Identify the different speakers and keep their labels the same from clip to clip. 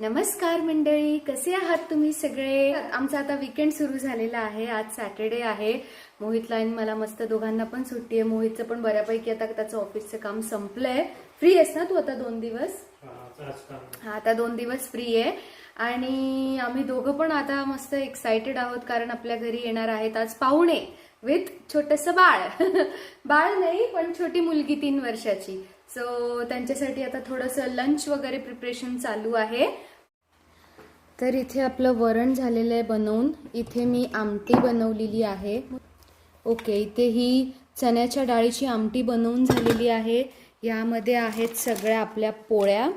Speaker 1: नमस्कार मंडळी कसे आहात तुम्ही सगळे? आमचा आता विकेंड सुरू झालेला आहे. आज सॅटर्डे आहे. मोहितला आणि मला मस्त दोघांना पण सुट्टी आहे. मोहितचं पण बऱ्यापैकी आता त्याचं ऑफिसचं काम संपलंय. फ्री आहेस ना तू आता दोन दिवस? हा आता दोन दिवस फ्री आहे. आणि आम्ही दोघं पण आता मस्त एक्साइटेड आहोत कारण आपल्या घरी येणार आहेत आज पाहुणे विथ छोटस बाळ. बाळ नाही पण छोटी मुलगी तीन वर्षाची. सो त्यांच्यासाठी आता थोडंसं लंच वगैरे प्रिपरेशन चालू आहे. तर इथे आपलं वरण झालेलं आहे बनवून. इथे मी आमटी बनवलेली आहे. ओके इथे ही चण्याच्या डाळीची आमटी बनवून झालेली आहे. यामध्ये आहेत सगळ्या आपल्या पोळ्या.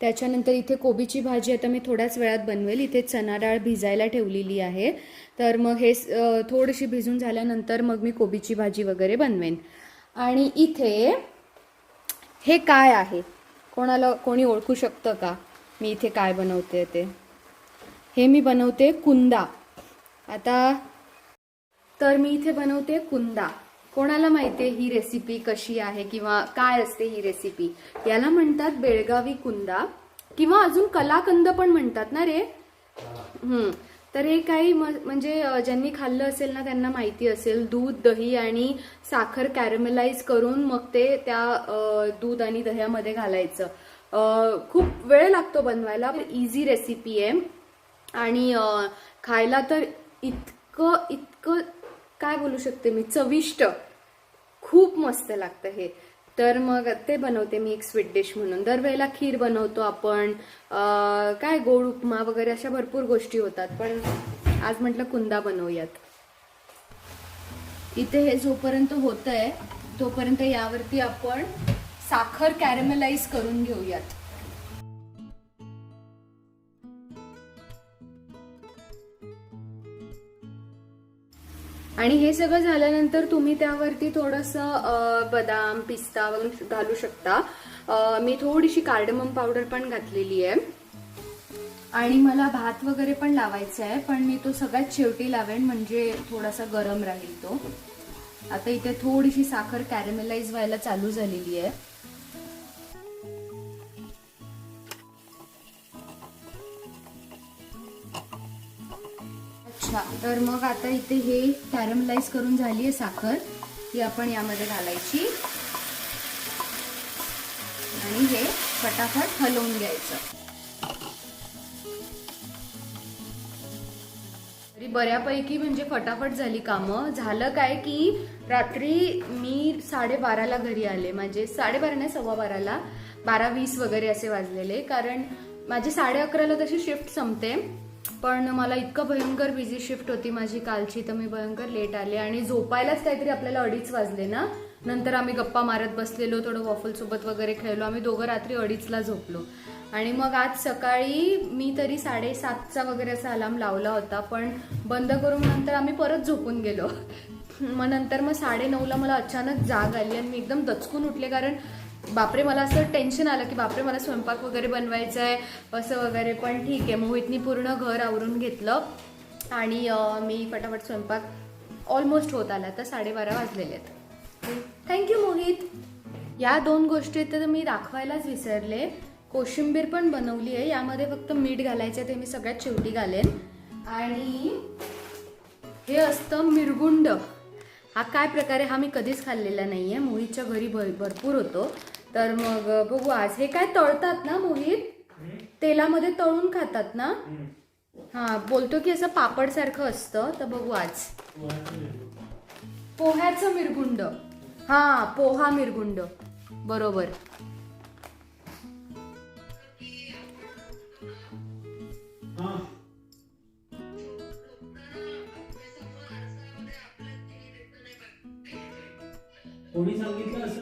Speaker 1: त्याच्यानंतर इथे कोबीची भाजी आता मी थोड्याच वेळात बनवेल. इथे चना डाळ भिजायला ठेवलेली आहे. तर मग हे थोडीशी भिजून झाल्यानंतर मग मी कोबीची भाजी वगैरे बनवेन. आणि इथे हे काय आहे? कोणाला कोणी ओळखू शकतं का? मी इथे काय बनवते ते? हे मी बनवते कुंदा. आता तर मी इथे बनवते कुंदा. कोणाला माहिती आहे ही रेसिपी कशी आहे किंवा काय असते ही रेसिपी याला म्हणतात बेळगावी कुंदा किंवा अजून कलाकंद पण म्हणतात ना रे? हम्म. तर हे काही म- म्हणजे ज्यांनी खाल्लं असेल ना त्यांना माहिती असेल दूध दही आणि साखर कॅरमेलाइज करून मग ते त्या दूध आणि दह्यामध्ये घालायचं. खूप वेळ लागतो बनवायला इझी रेसिपी आहे. आणि खायला तर इतकं इतकं काय बोलू शकते मी चविष्ट. खूप मस्त लागतं हे. तर मग ते बनवते मी एक स्वीट डिश म्हणून. दरवेळेला खीर बनवतो आपण. काय गोड उपमा वगैरे अशा भरपूर गोष्टी होतात पण आज म्हटलं कुंदा बनवूयात. इथे हे जोपर्यंत होत आहे तोपर्यंत यावरती आपण साखर कॅरमलाइज करून घेऊयात. आणि हे सगळं झाल्यानंतर तुम्ही त्यावरती थोडंसं बदाम पिस्ता वगैरे घालू शकता. मी थोडीशी कार्डमम पावडर पण घातलेली आहे. आणि मला भात वगैरे पण लावायचा आहे पण मी तो सगळ्यात शेवटी लावेन म्हणजे थोडासा गरम राहील तो. आता इथे थोडीशी साखर कॅरमेलाइज व्हायला चालू झालेली आहे. अच्छा तर मग आता इथे हे कॅरमलाइज करून झाली आहे साखर. ही आपण यामध्ये घालायची. आणि हे फटाफट हलवून घ्यायचं. तरी बऱ्यापैकी म्हणजे फटाफट झाली कामं. झालं काय की रात्री मी साडेबाराला घरी आले. म्हणजे साडेबारा नाही सव्वा बाराला बारा वीस वगैरे असे वाजलेले. कारण माझी साडे अकराला तशी शिफ्ट संपते. पण मला इतकं भयंकर बिझी शिफ्ट होती माझी कालची तर मी भयंकर लेट आले. आणि झोपायलाच काहीतरी आपल्याला अडीच वाजले ना? नंतर आम्ही गप्पा मारत बसलेलो थोडं वॉफल सोबत वगैरे खेळलो. आम्ही दोघं रात्री अडीचला झोपलो. आणि मग आज सकाळी मी तरी साडेसातचा वगैरे असा अलार्म लावला होता पण बंद करून नंतर आम्ही परत झोपून गेलो. मग नंतर मग साडे नऊला मला अचानक जाग आली आणि मी एकदम दचकून उठले कारण बापरे मला असं टेन्शन आलं की बापरे मला स्वयंपाक वगैरे बनवायचा आहे असं वगैरे. पण ठीक आहे मोहितनी पूर्ण घर आवरून घेतलं. आणि मी फटाफट स्वयंपाक ऑलमोस्ट होत आला. तर साडेबारा वाजलेले आहेत. Thank you Mohit. या दोन गोष्टी तर मी दाखवायलाच विसरले. कोशिंबीर पण बनवली आहे. यामध्ये फक्त मीठ घालायचं ते मी सगळ्यात शेवटी घालेन. आणि हे असतं मिरगुंड. हा काय प्रकारे हा मी कधीच खाल्लेला नाही आहे मोहितच्या घरी भर- भरपूर होतो. तर मग बघू आज. हे काय तळतात ना मोहित? तेलामध्ये तळून खातात ना? हा बोलतो की असं पापड सारखं असतं. तर बघू आज. पोह्याचं मिरगुंड. हा पोहा मिरगुंड. बरोबर.
Speaker 2: कोणी सांगितलं असं?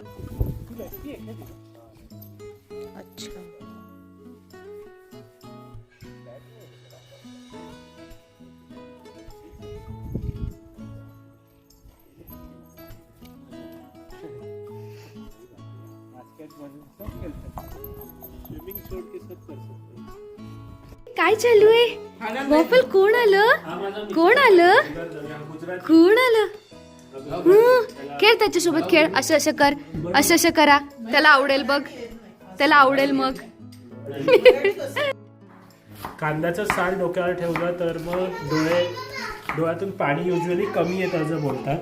Speaker 1: अच्छा काय चालू आहे? वॉफल कोण आलं? कोण आलं? कोण आलं? खेळ त्याच्यासोबत खेळ. असं असं कर. असं असं करा. त्याला आवडेल बघ. त्याला आवडेल मग.
Speaker 2: कांद्याचं साल डोक्यावर ठेवलं तर मग डोळे डोळ्यातून पाणी युजली कमी येतं असं बोलतात.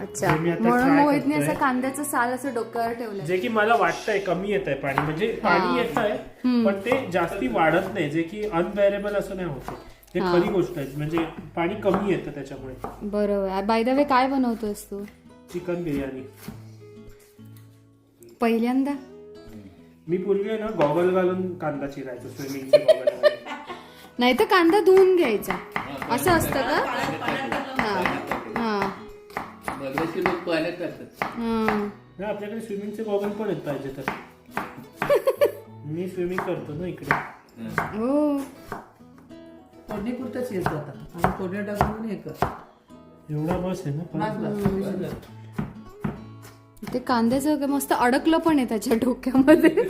Speaker 1: अच्छा.
Speaker 2: मी आता
Speaker 1: म्हणून
Speaker 2: try
Speaker 1: मोहितने
Speaker 2: करतोय.
Speaker 1: असं कांद्याचं साल असं डोक्यावर ठेवलं
Speaker 2: जे की मला वाटतंय कमी येत आहे पाणी. म्हणजे पाणी येत आहे पण ते जास्ती वाढत नाही. जे की अनबेरेबल असं नाही होत. हा. खरी गोष्ट आहे. म्हणजे पाणी कमी येतं त्याच्यामुळे.
Speaker 1: बरोबर. बाय द वे काय बनवतोस तू?
Speaker 2: चिकन बिर्याणी.
Speaker 1: पहिल्यांदा?
Speaker 2: मी पूर्वी आहे ना गॉगल घालून कांदा चिरायचो स्विमिंगचे गॉगल
Speaker 1: नाही तर कांदा धुवून घ्यायचा. असं असतं का? हा हा.
Speaker 3: बरेचसे लोक पाण्यात
Speaker 1: हा.
Speaker 2: नाही आपल्याकडे स्विमिंगचे गॉगल पण आहेत पाहिजे तर. मी स्विमिंग करतो ना इकडे.
Speaker 1: हो.
Speaker 4: फोडणी पुरतच येतो आता. आणि फोडणी टाकून हे कर.
Speaker 2: एवढा बस आहे ना
Speaker 4: बस
Speaker 2: पण
Speaker 4: बस
Speaker 1: ते कांद्याचं मस्त अडकलं पण आहे त्याच्या डोक्यामध्ये.
Speaker 4: हे?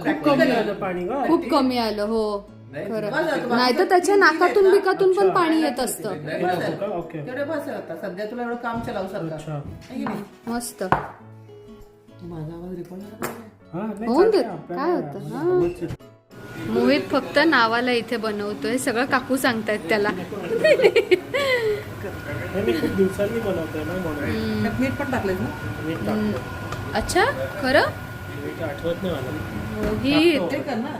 Speaker 2: खूप कमी आलं. पाणी का
Speaker 1: खूप कमी आलं हो.
Speaker 3: नाही,
Speaker 1: खरं. नाही तर त्याच्या नाकातून बिकातून पण पाणी येत असतं.
Speaker 4: सध्या तुला एवढं काम चलाव?
Speaker 1: मस्त.
Speaker 2: हा
Speaker 1: होऊन देत. काय होतं? मोहित फक्त नावाला इथे बनवतोय. सगळं काकू सांगतायत त्याला.
Speaker 2: मी खूप दिवसांनी बनवतोय ना म्हणून.
Speaker 4: त्यात मीठ पण ना?
Speaker 2: मी टाकतो
Speaker 1: अच्छा खरं?
Speaker 2: आठवत नाही मला.
Speaker 1: मोहित.
Speaker 4: हे कर ना.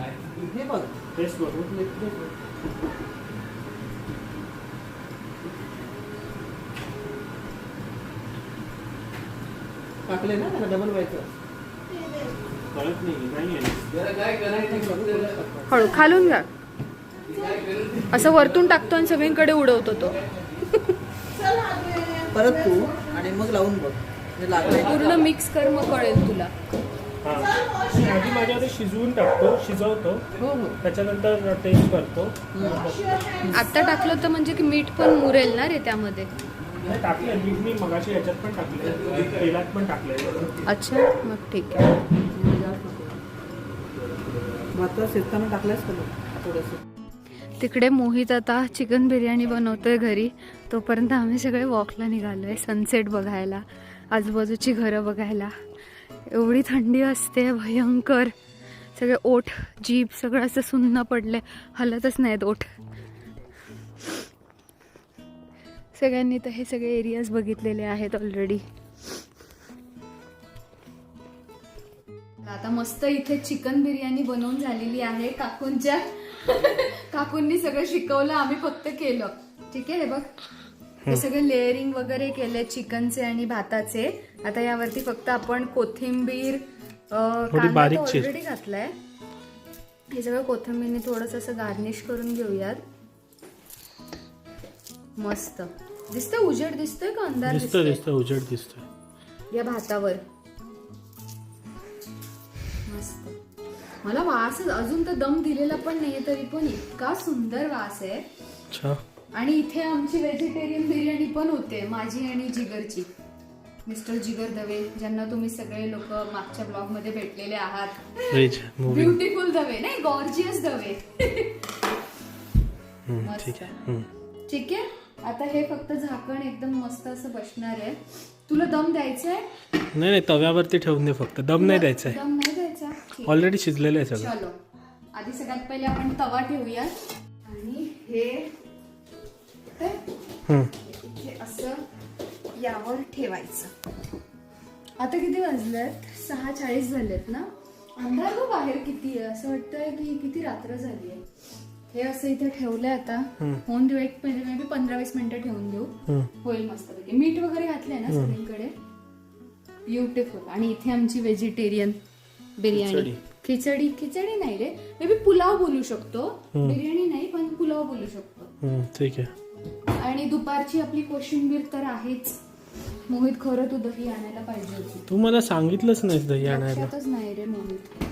Speaker 4: हे बघ.
Speaker 2: टेस्ट बघू.
Speaker 4: टाकले ना त्याला डबल व्हायचं.
Speaker 2: कळत नाही नाही आहे
Speaker 3: जरा काय करायचं फक्त
Speaker 1: हळू खालून घ्या. असं वरतून टाकतो आणि सगळीकडे उडवतो तो.
Speaker 4: परत तू आणि मग लावून बघ.
Speaker 1: पूर्ण मिक्स कर मग कळेल तुला.
Speaker 2: हा. आधी माझ्यामध्ये शिजवून टाकतो शिजवतो.
Speaker 4: हो हो.
Speaker 2: त्याच्यानंतर टेस्ट करतो.
Speaker 1: आता टाकलं तर म्हणजे की मीठ पण मुरेल ना रे त्यामध्ये?
Speaker 2: नाही, टाकलंय. मी मी मगाशी याच्यात पण टाकलंय. तेलात पण टाकलंय.
Speaker 1: अच्छा मग ठीक आहे.
Speaker 4: भातात शिजताना टाकलंयस का थोडंसं.
Speaker 1: तिकडे मोहित आता चिकन बिर्याणी बनवतोय घरी. तोपर्यंत आम्ही सगळे वॉकला निघालो आहे सनसेट बघायला आजूबाजूची घरं बघायला. एवढी थंडी असते भयंकर. सगळे ओठ जीभ सगळं असं सुन्न पडले हलतच नाहीत ओठ. सगळ्यांनी तर हे सगळे एरियाज बघितलेले आहेत ऑलरेडी आता मस्त इथे चिकन बिर्याणी बनवून झालेली आहे काकूंच्या. काकूंनी सगळं शिकवलं आम्ही फक्त केलं. ठीक आहे हे बघ. हे सगळे लेअरिंग वगैरे केले चिकनचे आणि भाताचे. आता यावरती फक्त आपण कोथिंबीर
Speaker 2: बारीक.
Speaker 1: ऑलरेडी घातलाय. हे सगळं कोथिंबीरने थोडस असं गार्निश करून घेऊयात. मस्त. दिसतंय उजेड दिसतोय का अंधार
Speaker 2: दिसतं
Speaker 1: दिसतोय?
Speaker 2: दिसतं उजेड दिसतोय.
Speaker 1: या भातावर. मला वास अजून तर दम दिलेला पण नाहीये तरी पण इतका सुंदर वास आहे.
Speaker 2: अच्छा.
Speaker 1: आणि इथे आमची व्हेजिटेरियन बिर्याणी पण होते माझी आणि जिगरची. मिस्टर जिगर दवे ज्यांना तुम्ही सगळे लोक मागच्या ब्लॉगमध्ये भेटलेले आहात. ब्युटिफुल दवे नाही गॉर्जियस दवे. मस्त.
Speaker 2: ठीक आहे.
Speaker 1: ठीक आहे? आता हे फक्त झाकण एकदम मस्त असं बसणार आहे. तुला दम द्यायचा आहे
Speaker 2: नाही नाही तव्यावरती ठेवून दे फक्त. दम नाही द्यायचा आहे
Speaker 1: दम नाही द्यायचा ठीक
Speaker 2: ऑलरेडी शिजलेलं आहे सगळं.
Speaker 1: चलो. आधी सगळ्यात पहिले आपण तवा ठेवूया आणि हे हे. हे असं यावर ठेवायचं. आता किती वाजलेत? सहा चाळीस झालेत ना? अंधार गो बाहेर किती आहे? असं वाटतंय की किती रात्र झाली आहे. हे असं इथे ठेवलंय आता. होऊन देऊ एक म्हणजे मे बी पंधरा वीस मिनिटं ठेवून देऊ. होईल मस्तपैकी. मीठ वगैरे घातलंय ना सगळीकडे? ब्युटिफुल आणि इथे आमची व्हेजिटेरियन बिर्याणी. खिचडी. खिचडी नाही रे. मे बी पुलाव बोलू शकतो. बिर्याणी नाही पण पुलाव बोलू शकतो.
Speaker 2: ठीक आहे.
Speaker 1: आणि दुपारची आपली कोशिंबीर तर आहेच. मोहित खरं तू दही आणायला पाहिजे होती.
Speaker 2: तू मला सांगितलंच नाही दही आणायला.
Speaker 1: नाही रे मोहित.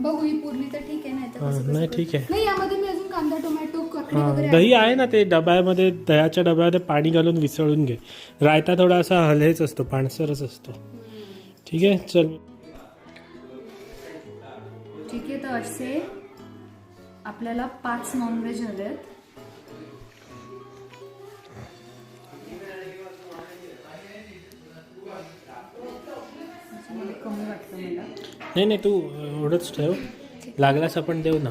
Speaker 1: बघू ही पुरली तर ठीक आहे नाही
Speaker 2: नाही. ठीक आहे.
Speaker 1: नाही यामध्ये मी अजून कांदा टोमॅटो
Speaker 2: दही आहे ना ते डब्यामध्ये दह्याच्या डब्यामध्ये पाणी घालून विसळून घे. रायता थोडा असा हलहेच असतो पाणसरच असतो. ठीक आहे चल.
Speaker 1: ठीक आहे तर असे आपल्याला पाच नॉनव्हेज हवे आहेत. कमी वाटतं मला
Speaker 2: नाही नाही तू एवढंच ठेव. लागलास आपण देऊ ना.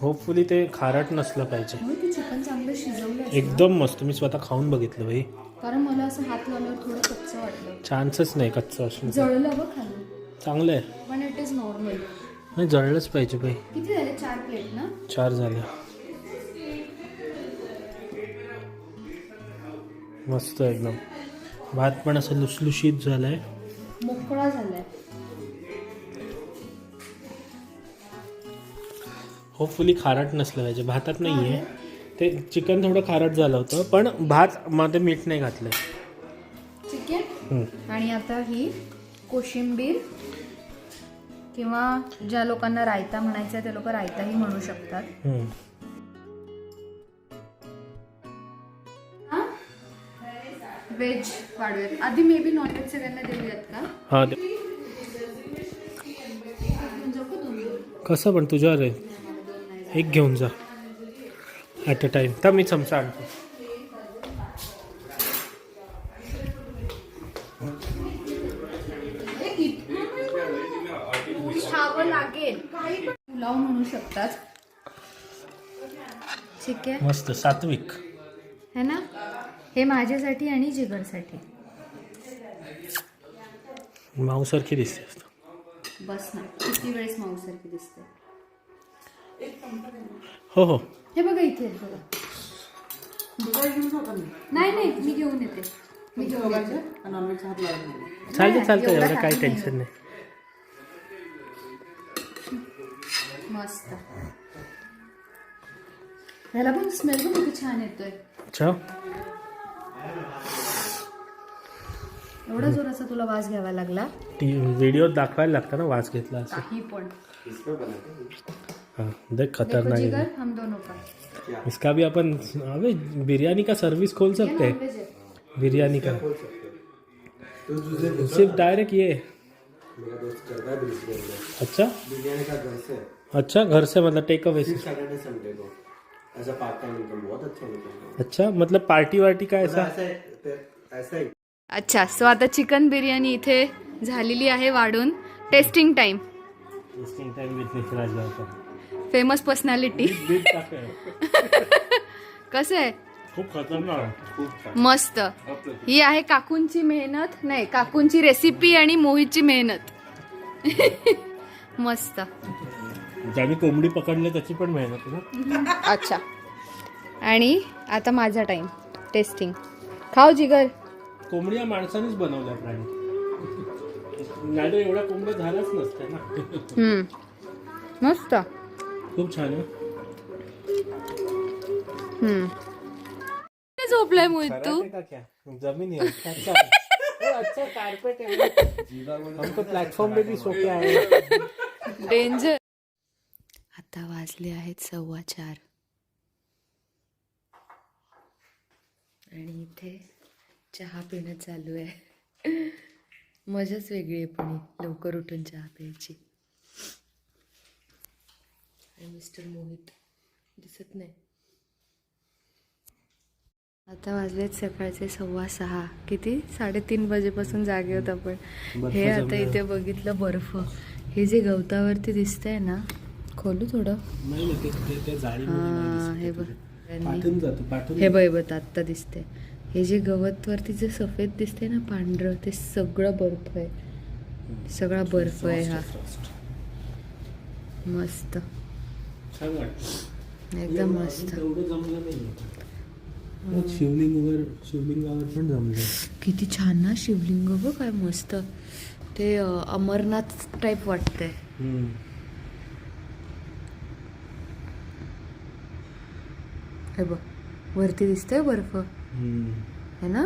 Speaker 2: होपफुली ते खारट नसलं पाहिजे.
Speaker 1: होय, तू चिकन चांगलं शिजवलं असेल.
Speaker 2: एकदम मस्त. मी स्वतः खाऊन बघितलं भाई
Speaker 1: कारण मला असं हात लावल्यावर थोडं कच्चं वाटलं.
Speaker 2: चान्सच नाही कच्चं असून
Speaker 1: जळलं खाली.
Speaker 2: चांगलं आहे.
Speaker 1: पण इट इज नॉर्मल
Speaker 2: नाही जळलंच पाहिजे भाई
Speaker 1: किती झाले? चार प्लेट ना?
Speaker 2: चार झाले. मस्त एकदम. भात पण असं लुसलुशीत झालंय.
Speaker 1: मोकळा झालाय.
Speaker 2: होपफुली खारट नसलं पाहिजे. भातात नाही आहे ते चिकन थोडं खारट झालं होतं पण भात मध्ये मीठ नाही घातलं.
Speaker 1: चिकन आणि आता ही कोशिंबीर किंवा ज्या लोकांना रायता म्हणायचं ते लोक रायताही म्हणू शकतात. व्हेज वाढूयात. आधी मे बी नॉनव्हेज सगळ्यांना देऊयात का?
Speaker 2: हा कसं पण तुझ्यावर आहे. एक घेऊन जा. ॲट अ टाइम तर मी चमचा आणतो.
Speaker 1: खावं लागेल. पुलाव म्हणू शकतात. ठीक आहे.
Speaker 2: मस्त सात्विक.
Speaker 1: है ना? हे माझ्यासाठी आणि जिगरसाठी.
Speaker 2: माऊसारखी दिसते
Speaker 1: बस ना. किती वेळेस माऊसारखी दिसते?
Speaker 2: हो हो.
Speaker 1: हे बघा इथे आहेत बघा. नाही नाही मी घेऊन येते. मी घेऊन येते.
Speaker 2: चालतं चालतं
Speaker 1: एवढं
Speaker 2: एवढं काही टेन्शन नाही.
Speaker 1: मस्त. ह्याला पण स्मेल पण किती छान येतोय.
Speaker 2: अच्छा.
Speaker 1: एवढा जोराचा तुला वास घ्यावा लागला.
Speaker 2: व्हिडिओ दाखवायला लागतं ना वास घेतला असं.
Speaker 1: काही पण.
Speaker 2: हाँ देख खतरनाक है।
Speaker 1: हम दोनों का।
Speaker 2: इसका भी अपन अबे बिरयानी का सर्विस खोल सकते हैं? बिरयानी का। सिर्फ डायरेक्ट ये।
Speaker 5: मेरा दोस्त करता है बिजनेस में
Speaker 2: अच्छा?
Speaker 5: बिरयानी का घर से।
Speaker 2: अच्छा घर से मतलब टेक अवे
Speaker 5: सिर्फ सैटरडे संडे को। ऐसा पार्ट टाइम इनकम बहुत अच्छा
Speaker 2: मतलब पार्टी वार्टी का ऐसा?
Speaker 5: ही।
Speaker 1: अच्छा सो आता चिकन बिर्याणी इथे झालेली आहे वाढून। टेस्टिंग टाइम फेमस पर्सनॅलिटी कसं आहे?
Speaker 2: खूप खतरनाक.
Speaker 1: मस्त. ही आहे काकूंची मेहनत. नाही काकूंची रेसिपी आणि मोहितची मेहनत. मस्त.
Speaker 2: ज्यांनी कोंबडी पकडली त्याची पण मेहनत
Speaker 1: अच्छा. आणि आता माझा टाइम टेस्टिंग खाऊ जिगर.
Speaker 2: कोंबडी या माणसानेच बनवल्या प्राणी. नाही तर एवढ्या कोंबड्या झाल्याच नसत्या ना.
Speaker 1: हम्म. मस्त.
Speaker 2: खूप छान आहे.
Speaker 1: हम्म. झोपलाय मोहित तू?
Speaker 2: जमीन है अच्छा कारपेट है हमको प्लेटफॉर्म पे भी सो के आए
Speaker 1: डेंजर आता वाजले आहेत सव्वा चार. आणि इथे चहा पिणं चालू आहे. मजाच वेगळी आहे पण लवकर उठून चहा प्यायची. आणि मिस्टर मोहित. दिसत नाही. आता वाजलेत सकाळचे सव्वा सहा. किती? साडेतीन वाजेपासून जागे होत आपण. हे आता इथे बघितलं बर्फ. हे जे गवतावरती दिसतंय ना खोलू थोडं. हा हे बघ. हे बघ आत्ता दिसते हे जे गवतवरती जे सफेद दिसते ना पांढरं ते सगळं बर्फ आहे. सगळा बर्फ आहे हा. मस्त.
Speaker 2: छान वाटतं.
Speaker 1: एकदम मस्त.
Speaker 2: जमलं नाही शिवलिंगवर शिवलिंगावर पण जमलं.
Speaker 1: किती छान ना शिवलिंग बघ काय मस्त. ते अमरनाथ टाईप वाटतंय. हे बघ वरती दिसतंय बर्फ. है ना?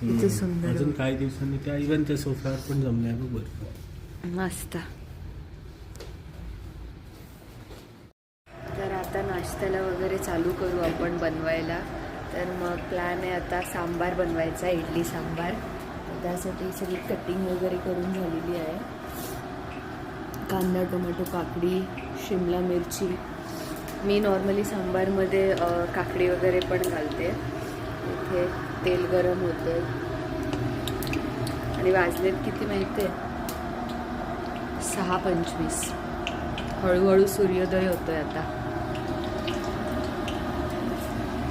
Speaker 1: किती सुंदर.
Speaker 2: अजून काही दिवसांनी त्या इव्हन त्या सोफ्यावर पण जमल्या बघ बरं
Speaker 1: मस्त तर आता नाश्त्याला वगैरे चालू करू आपण बनवायला. तर मग प्लॅन आहे आता सांबार बनवायचा इडली सांबार. त्यासाठी सगळी कटिंग वगैरे करून झालेली आहे. कांदा टोमॅटो काकडी शिमला मिरची. मी नॉर्मली सांबारमध्ये काकडी वगैरे पण घालते. इथे तेल गरम होते आणि वाजलेत किती माहिती आहे सहा पंचवीस. हळूहळू सूर्योदय होतोय आता.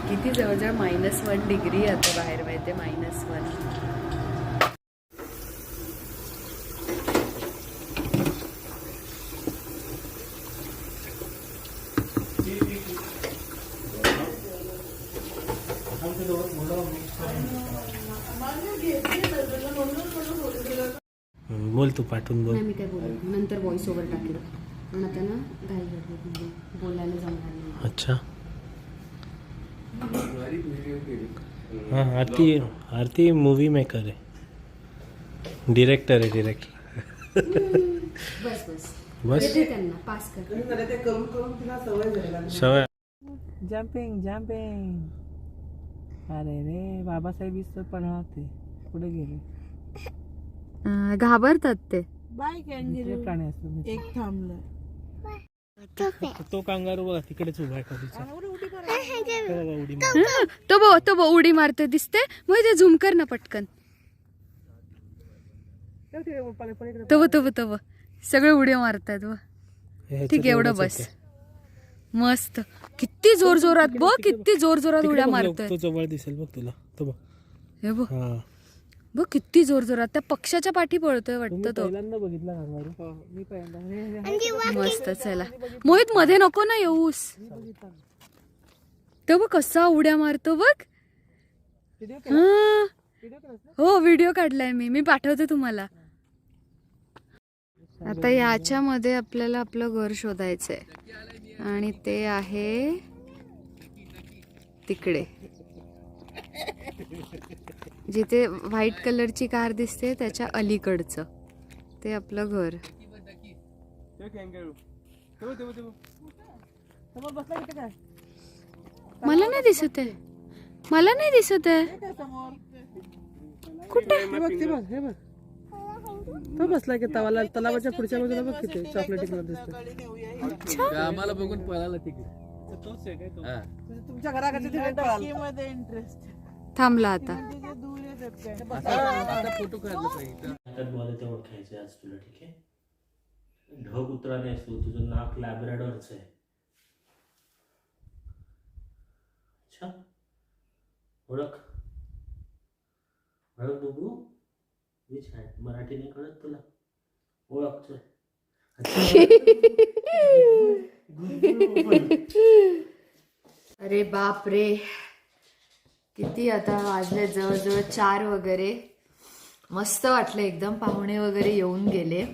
Speaker 1: किती जवळजवळ मायनस वन डिग्री आता बाहेर माहिती मायनस वन
Speaker 2: बोल तू पाठवून बोल.
Speaker 1: मी काय बोलत नंतर व्हॉइस ओव्हर टाकेल. पण आता ना घाई बोलायला जमणार नाही.
Speaker 2: अच्छा
Speaker 3: बारीक व्हिडिओ केली
Speaker 2: हां आरती आरती मूवी मेकर आहे डिरेक्टर आहे डिरेक्टर
Speaker 1: बस बस.
Speaker 2: बस?
Speaker 1: येते त्यांना पास कर.
Speaker 4: सवय जम्पिंग जम्पिंग अरे रे बाबासाहेब इथं पण होते पुढे गेले?
Speaker 1: घाबरतात ते.
Speaker 4: दुसरे प्राणी असतो
Speaker 6: एक थांबलं.
Speaker 2: तो कांगारू बघा तिकडेच उभा आहे कधीचा तो
Speaker 1: बो तो बो उडी मारतोय दिसते मग ते झूम कर ना पटकन. तव तव तव सगळे उड्या मारतायत व ठीक आहे एवढं बस. मस्त. किती जोर जोरात बघ किती जोर जोरात उड्या मारतोय.
Speaker 2: तो जवळ दिसेल बघ तुला. तो बघ.
Speaker 1: हे बघ.
Speaker 2: हा.
Speaker 1: बघ किती जोर जोरात. त्या पक्षाच्या पाठी पळतोय वाटतं तो.
Speaker 2: पहिल्यांदा बघितला कांगारू
Speaker 4: हो, मी पहिल्यांदा.
Speaker 1: मस्त चला. मोहित मध्ये नको ना येऊस. तो बघ कसा उड्या मारतो बघ. हा. हो व्हिडिओ काढलाय मी. मी पाठवते तुम्हाला. आता याच्यामध्ये आपल्याला आपलं घर शोधायचंय. आणि ते आहे तिकडे. जिथे व्हाईट कलरची कार दिसते त्याच्या अलीकडचं. ते आपलं घर. मला नाही दिसत आहे. मला नाही दिसत आहे. कुठे?
Speaker 4: हे ते बघ हे बघ. तो बसलाय की तवाला तलावाच्या पुढच्या बाजूला बघ किती चॉकलेटी कलर दिसतो
Speaker 3: आम्हाला बघून पळाला तिकडे.
Speaker 4: तुमच्या घराकडे
Speaker 6: मध्ये इंटरेस्ट
Speaker 1: थांबला आता.
Speaker 5: ते ओळखायचे आज तुला ठीक आहे ढग उतराने असतो तुझं नाक लॅब्राडॉरचं आहे अच्छा ओळख. ओळख बघू विच आहे मराठी नाही कळत तुला ओळखतोय
Speaker 1: अरे बाप रे. किती आता वाजले जवळजवळ चार वगैरे. मस्त वाटलं एकदम पाहुणे वगैरे येऊन गेले.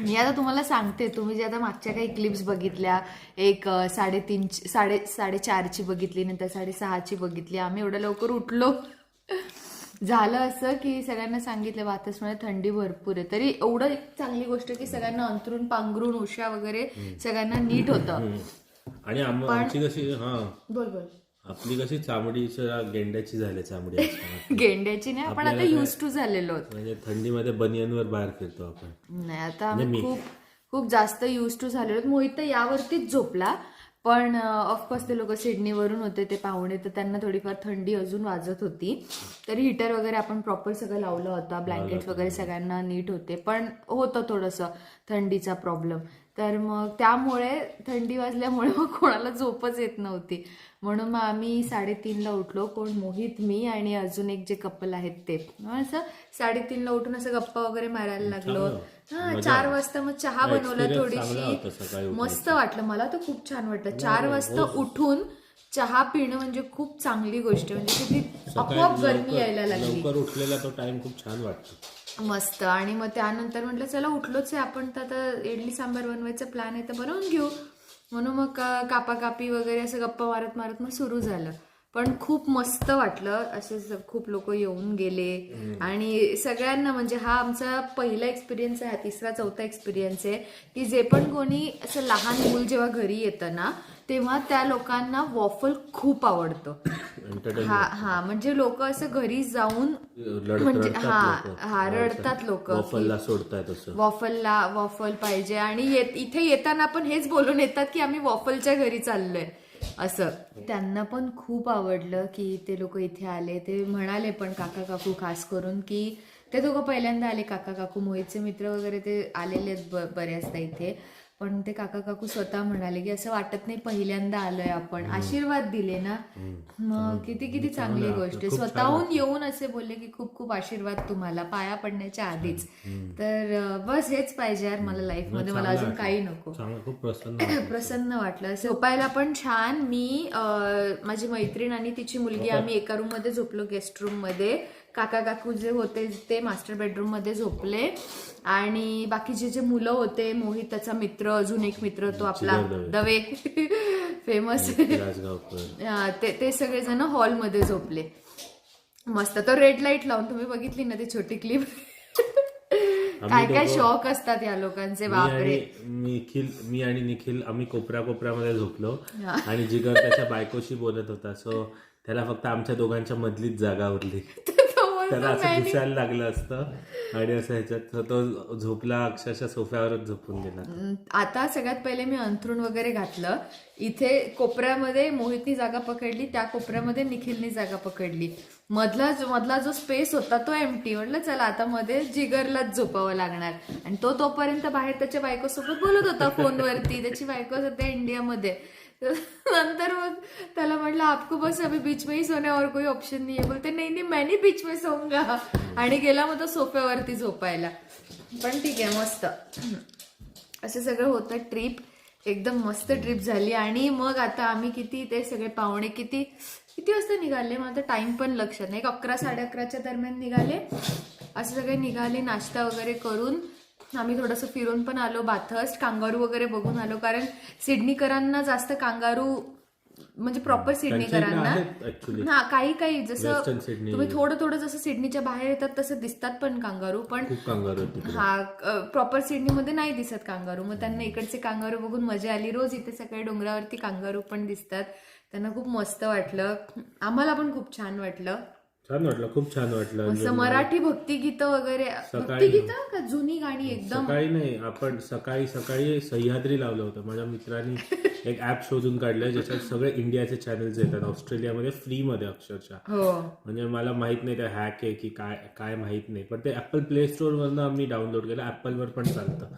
Speaker 1: मी आता तुम्हाला सांगते तुम्ही जे आता मागच्या काही क्लिप्स बघितल्या एक अं, साडेतीन साडे साडेचारची बघितली नंतर साडेसहाची बघितली आम्ही एवढं लवकर उठलो. झालं असं की सगळ्यांना सांगितलं वातासमध्ये थंडी भरपूर आहे. तरी एवढं एक चांगली गोष्ट की सगळ्यांना अंतरून पांघरून उशा वगैरे सगळ्यांना नीट होतं.
Speaker 5: आणि आम- आमची कशी हा.
Speaker 1: बोल बोल.
Speaker 5: आपली कशी चामडीच्या गेंड्याची झाली चामडी
Speaker 1: गेंड्याची नाही आपण आता युज टू झालेलो
Speaker 5: म्हणजे थंडीमध्ये बनियनवर बाहेर फिरतो आपण.
Speaker 1: नाही आता आम्ही खूप खूप जास्त युज टू झालेलो. मोहित तर यावरतीच झोपला पण ऑफकोर्स ते लोक सिडनीवरून होते ते पाहुणे तर त्यांना थोडीफार थंडी अजून वाजत होती. तरी हिटर वगैरे आपण प्रॉपर सगळं लावलं होतं. ब्लँकेट वगैरे सगळ्यांना नीट होते पण होतं थोडंसं थंडीचा प्रॉब्लेम तर मग त्यामुळे थंडी वाजल्यामुळे मग कोणाला झोपच येत नव्हती. म्हणून मग आम्ही साडेतीनला उठलो. कोण? मोहित मी आणि अजून एक जे कपल आहेत ते. असं साडेतीनला उठून असं गप्पा वगैरे मारायला लागलो. हा चार वाजता मग चहा बनवला थोडीशी. मस्त वाटलं. मला तर खूप छान वाटलं. चार वाजता उठून चहा पिणं म्हणजे खूप चांगली गोष्ट म्हणजे किती आपोआप गरमी यायला लागली.
Speaker 5: उठलेला तो टाइम खूप छान वाटतो.
Speaker 1: मस्त. आणि मग त्यानंतर म्हटलं चला उठलोच आहे आपण. तर आता इडली सांबार बनवायचा प्लॅन आहे तर बनवून घेऊ. म्हणून मग का- कापाकापी वगैरे असं गप्पा मारत मारत मग सुरू झालं. पण खूप मस्त वाटलं. असे खूप लोक येऊन गेले. आणि सगळ्यांना म्हणजे हा आमचा पहिला एक्सपिरियन्स आहे हा तिसरा चौथा एक्सपिरियन्स आहे की जे पण कोणी असं लहान मूल जेव्हा घरी येतं ना तेव्हा त्या लोकांना वॉफल खूप आवडतं. हा हा म्हणजे लोक असं घरी जाऊन म्हणजे हा हा रडतात लोक
Speaker 5: वॉफलला सोडताय तसं
Speaker 1: वॉफलला वॉफल पाहिजे आणि इथे येताना पण हेच बोलून येतात की आम्ही वॉफलच्या घरी चाललोय असं. त्यांना पण खूप आवडलं की ते लोक इथे आले. ते म्हणाले पण काका काकू खास करून की ते दोघं पहिल्यांदा आले काका काकू मोहितचे मित्र वगैरे ते आलेले आहेत बऱ्याचदा इथे. पण ते काका काकू स्वतः म्हणाले की असं वाटत नाही पहिल्यांदा आलोय आपण. आशीर्वाद दिले ना. मग किती किती चांगली गोष्ट. स्वतःहून येऊन असे बोलले की खूप खूप आशीर्वाद तुम्हाला. पाया पडण्याच्या आधीच. तर बस हेच पाहिजे यार मला लाईफमध्ये. मला अजून काही नको.
Speaker 5: प्रसन्न वाटलं.
Speaker 1: झोपायला पण छान. मी माझी मैत्रीण आणि तिची मुलगी आम्ही एका रूममध्ये झोपलो गेस्ट रूममध्ये. काका काकू जे होते ते मास्टर बेडरूममध्ये झोपले. आणि बाकीचे जे मुलं होते मोहित त्याचा मित्र अजून एक मित्र तो आपला दवे. फेमस ते ते सगळेजण हॉलमध्ये झोपले. मस्त. तो रेड लाइट लावून तुम्ही बघितली ना ती छोटी क्लिप काय काय शॉक असतात या लोकांचे बापरे.
Speaker 5: निखिल मी आणि निखिल आम्ही कोपऱ्या कोपऱ्यामध्ये झोपलो. आणि जिगर त्याच्या बायकोशी बोलत होता. सो त्याला फक्त आमच्या दोघांच्या मधलीच जागा उरली. त्याला असं. दिसायला लागलं असतं. आणि असं ह्याच्यात तो झोपला अक्षरशः सोफ्यावरच झोपून गेला.
Speaker 1: आता सगळ्यात पहिले मी अंथरूण वगैरे घातलं. इथे कोपऱ्यामध्ये मोहितनी जागा पकडली त्या कोपऱ्यामध्ये निखिलनी जागा पकडली. मधला जो मधला जो स्पेस होता तो एमटी म्हटलं चला आता मध्ये जिगरलाच झोपावं लागणार. आणि तो तोपर्यंत बाहेर त्याच्या बायकोसोबत बोलत होता फोनवरती. त्याची बायको सध्या इंडियामध्ये नंतर मग त्याला म्हटलं आपको बस अभी बीच में ही सोने और कोई ऑप्शन नाही आहे बोलते नाही नाही मॅनी बीच में सोंगा आणि गेला मग तो सोफ्यावरती झोपायला. पण ठीक आहे मस्त. असं सगळं होतं ट्रिप एकदम मस्त ट्रिप झाली. आणि मग आता आम्ही किती ते सगळे पाहुणे किती किती वाजता निघाले? मग आता टाइम पण लक्षात नाही. एक अकरा साडे अकराच्या दरम्यान निघाले. असं सगळे निघाले नाश्ता वगैरे करून. आम्ही थोडंसं फिरून पण आलो बाथस्ट कांगारू वगैरे बघून आलो. कारण सिडनीकरांना जास्त कांगारू म्हणजे प्रॉपर सिडनीकरांना. हा काही काही. जसं. तुम्ही थोडं थोडं जसं सिडनीच्या बाहेर येतात तसं दिसतात पण कांगारू. पण हा प्रॉपर सिडनीमध्ये नाही दिसत कांगारू. मग त्यांना इकडचे कांगारू बघून मजा आली. रोज इथे सकाळी डोंगरावरती कांगारू पण दिसतात. त्यांना खूप मस्त वाटलं. आम्हाला पण खूप छान वाटलं.
Speaker 5: छान वाटलं खूप छान वाटलं
Speaker 1: मस्त मराठी भक्तिगीतं वगैरे भक्तिगीतं का जुनी गाणी एकदम?
Speaker 5: सकाळी नाही आपण सकाळी सकाळी सह्याद्री लावलं होतं. माझ्या मित्रांनी एक ऍप शोधून काढलंय ज्याच्यात सगळे इंडियाचे चॅनल्स येतात ऑस्ट्रेलियामध्ये फ्रीमध्ये अक्षरशः.
Speaker 1: हो.
Speaker 5: म्हणजे मला माहीत नाही ते हॅक आहे की काय काय माहीत नाही. पण ते ऍपल प्ले स्टोर वरनं आम्ही डाउनलोड केलं ऍपलवर पण चालतं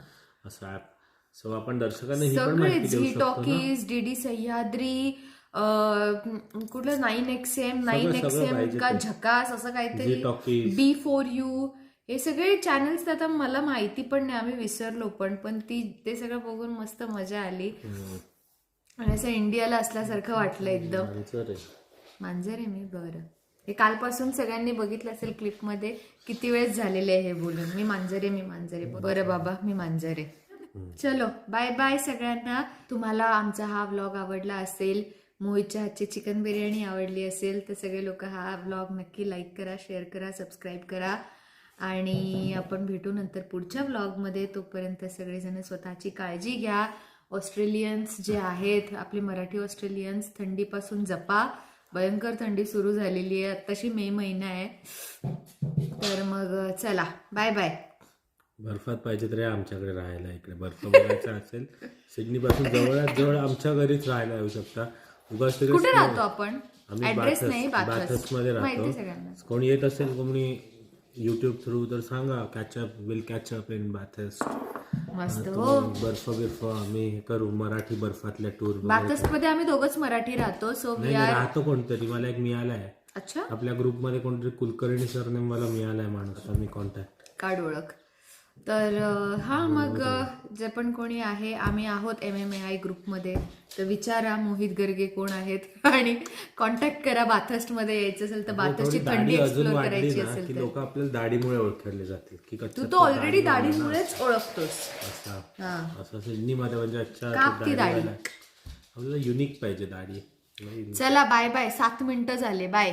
Speaker 5: असं ऍप सो आपण दर्शकांना ही पण माहिती देऊ शकतो
Speaker 1: डीडी सह्याद्री कुठलं nine X M nine X M का. झकास असं काहीतरी बी फोर यू हे सगळे चॅनल्स आता मला माहिती पण नाही आम्ही विसरलो पण पण ती ते सगळं बघून मस्त मजा आली. आणि असं इंडियाला असल्यासारखं वाटलं एकदम. मांजर आहे. मी बरं. हे कालपासून सगळ्यांनी बघितलं असेल क्लिपमध्ये किती वेळेस झालेले आहे हे बोलून. मी मांजरे मी मांजरे बरं बाबा मी मांजरे चलो बाय बाय सगळ्यांना. तुम्हाला आमचा हा व्लॉग आवडला असेल मोहितच्या हातची चिकन बिर्याणी आवडली असेल तर सगळे लोक हा ब्लॉग नक्की लाईक करा शेअर करा सबस्क्राईब करा. आणि आपण भेटू नंतर पुढच्या व्लॉगमध्ये तोपर्यंत सगळेजण स्वतःची काळजी घ्या. ऑस्ट्रेलियन्स जे आहेत आपले मराठी ऑस्ट्रेलियन्स थंडीपासून जपा. भयंकर थंडी सुरू झालेली आहे. आत्ताशी मे महिना आहे. तर मग चला बाय बाय
Speaker 5: बर्फात पाहिजे तरी आमच्याकडे राहायला इकडे. बर्फ बघायचा असेल. सिडनीपासून जवळात जवळ आमच्या घरीच राहायला येऊ शकता. उगाच तरी
Speaker 1: कुठे राहतो आपण?
Speaker 5: आम्ही
Speaker 1: ऍड्रेस नाही
Speaker 5: बाथस बाथसमध्ये
Speaker 1: माहिती
Speaker 5: राहतो. कोणी येत असेल कोणी युट्यूब थ्रू तर सांगा catch up will catch up in baths
Speaker 1: मस्त हो
Speaker 5: बर्फ बिर्फ आम्ही हे करू मराठी बर्फातल्या टूर
Speaker 1: बाथसमध्ये आम्ही दोघच मराठी राहतो सो वी
Speaker 5: नाही
Speaker 1: आर
Speaker 5: राहतो कोणतरी मला एक मिळालाय
Speaker 1: अच्छा.
Speaker 5: आपल्या ग्रुपमध्ये कोणतरी कुलकर्णी सरने मला मिळालाय माणूस मी कॉन्टॅक्ट
Speaker 1: कार्ड ओळख तर अं, हा मग अं, जे पण कोणी आहे आम्ही आहोत एम एम ए आय ग्रुपमध्ये तर विचारा मोहित गर्गे कोण आहेत आणि कॉन्टॅक्ट करा बाथस्टमध्ये यायचं असेल तर बाथस्टची थंडी एक्सप्लोर करायची असेल
Speaker 5: लोक आपल्याला दाढीमुळे ओळखले जातील की
Speaker 1: तू तो ऑलरेडी दाढीमुळेच ओळखतोस. हा. काप
Speaker 5: तो
Speaker 1: दाढी.
Speaker 5: आपल्याला युनिक पाहिजे दाढी.
Speaker 1: चला बाय बाय सात मिनिटं झाले. बाय